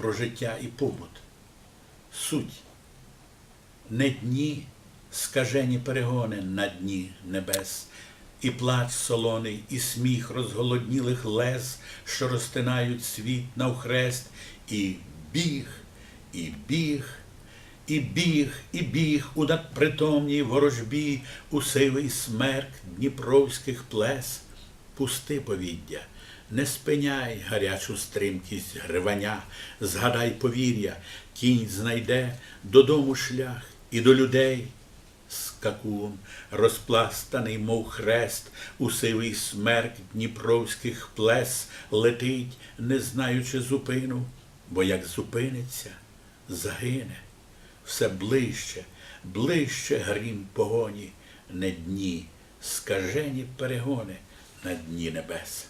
про життя і побут. Суть не дні, скажені перегони на дні небес, і плач солоний, і сміх розголоднілих лез, що розтинають світ навхрест, і біг, і біг, і біг, і біг у надпритомній ворожбі, у сивий смерк дніпровських плес. Пусти повіддя, не спиняй гарячу стримкість гривання, згадай повір'я, кінь знайде додому шлях і до людей. Скакун, розпластаний, мов хрест, у сивий смерк дніпровських плес летить, не знаючи зупину, бо як зупиниться, загине. Все ближче, ближче грім погоні, не дні, скажені перегони на дні небес.